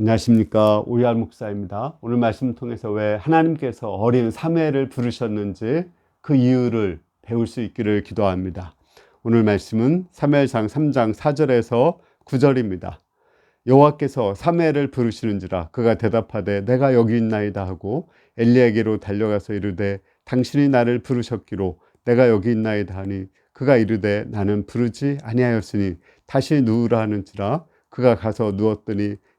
안녕하십니까 오이알 목사입니다. 오늘 말씀 통해서 왜 하나님께서 어린 사무엘을 부르셨는지 그 이유를 배울 수 있기를 기도합니다. 오늘 말씀은 사무엘상 3장 4절에서 9절입니다. 여호와께서 사무엘을 부르시는지라 그가 대답하되 내가 여기 있나이다 하고 엘리에게로 달려가서 이르되 당신이 나를 부르셨기로 내가 여기 있나이다 하니 그가 이르되 나는 부르지 아니하였으니 다시 누우라 하는지라 그가 가서 누웠더니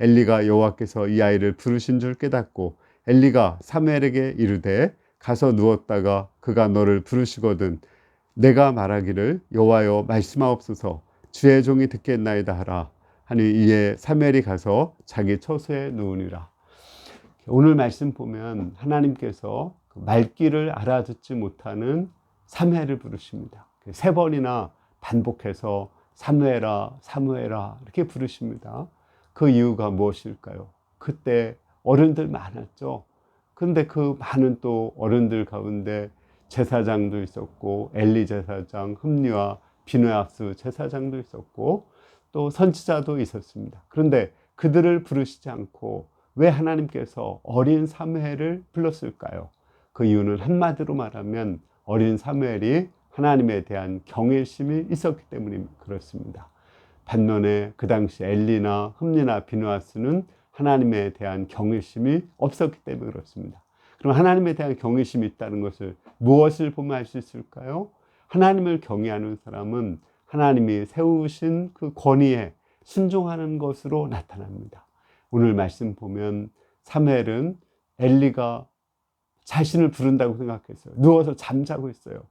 엘리가 여호와께서 이 아이를 부르신 줄 깨닫고 엘리가 사무엘에게 이르되 가서 누웠다가 그가 너를 부르시거든 내가 말하기를 여호와여 말씀하옵소서. 주의 종이 듣겠나이다 하라. 하니 이에 사무엘이 가서 자기 처소에 누우니라. 오늘 말씀 보면 하나님께서 그 말귀를 알아듣지 못하는 사무엘을 부르십니다. 세 번이나 반복해서 사무엘아 사무엘아 이렇게 부르십니다 그 이유가 무엇일까요? 그때 어른들 많았죠. 근데 그 많은 또 어른들 가운데 제사장도 있었고 엘리 제사장, 흠리와 비누압스 제사장도 있었고 또 선지자도 있었습니다. 그런데 그들을 부르시지 않고 왜 하나님께서 어린 사무엘을 불렀을까요? 그 이유는 한마디로 말하면 어린 사무엘이 하나님에 대한 경외심이 있었기 때문이 그렇습니다. 반면에 그 당시 엘리나 흠리나 비누아스는 하나님에 대한 경외심이 없었기 때문에 그렇습니다. 그럼 하나님에 대한 경외심이 있다는 것을 무엇을 보면 알 수 있을까요? 하나님을 경외하는 사람은 하나님이 세우신 그 권위에 순종하는 것으로 나타납니다. 오늘 말씀 보면 사무엘은 엘리가 자신을 부른다고 생각했어요. 누워서 잠자고 있어요.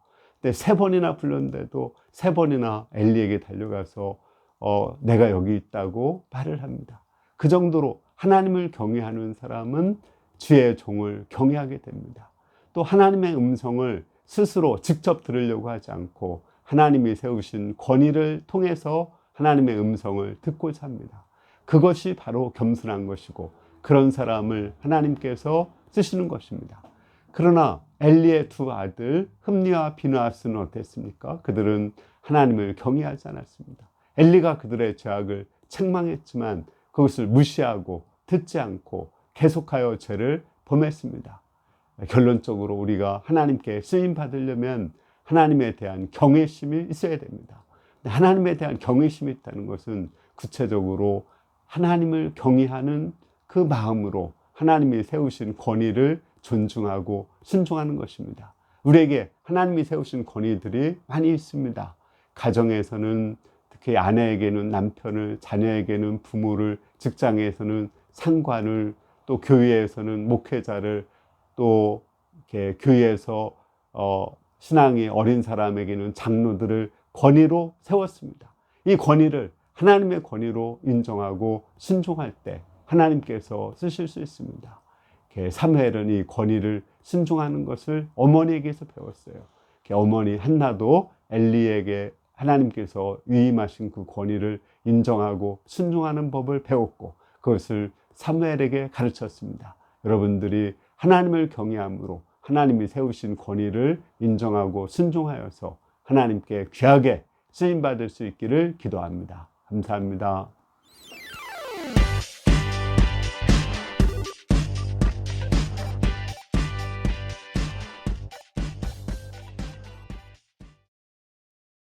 근데 세 번이나 불렀는데도 세 번이나 엘리에게 달려가서 어, 내가 여기 있다고 말을 합니다. 그 정도로 하나님을 경외하는 사람은 주의 종을 경외하게 됩니다. 또 하나님의 음성을 스스로 직접 들으려고 하지 않고 하나님이 세우신 권위를 통해서 하나님의 음성을 듣고자 합니다. 그것이 바로 겸손한 것이고 그런 사람을 하나님께서 쓰시는 것입니다. 그러나 엘리의 두 아들 흠리와 비누아스는 어땠습니까? 그들은 하나님을 경외하지 않았습니다. 엘리가 그들의 죄악을 책망했지만 그것을 무시하고 듣지 않고 계속하여 죄를 범했습니다. 결론적으로 우리가 하나님께 쓰임 받으려면 하나님에 대한 경외심이 있어야 됩니다. 하나님에 대한 경외심이 있다는 것은 구체적으로 하나님을 경외하는 그 마음으로 하나님이 세우신 권위를 존중하고 순종하는 것입니다. 우리에게 하나님이 세우신 권위들이 많이 있습니다. 가정에서는 특히 아내에게는 남편을, 자녀에게는 부모를, 직장에서는 상관을, 또 교회에서는 목회자를, 또 이렇게 교회에서 어, 신앙이 어린 사람에게는 장로들을 권위로 세웠습니다. 이 권위를 하나님의 권위로 인정하고 순종할 때 하나님께서 쓰실 수 있습니다. 사무엘은 이 권위를 순종하는 것을 어머니에게서 배웠어요. 어머니 한나도 엘리에게 하나님께서 위임하신 그 권위를 인정하고 순종하는 법을 배웠고 그것을 사무엘에게 가르쳤습니다. 여러분들이 하나님을 경외함으로 하나님이 세우신 권위를 인정하고 순종하여서 하나님께 귀하게 쓰임 받을 수 있기를 기도합니다. 감사합니다.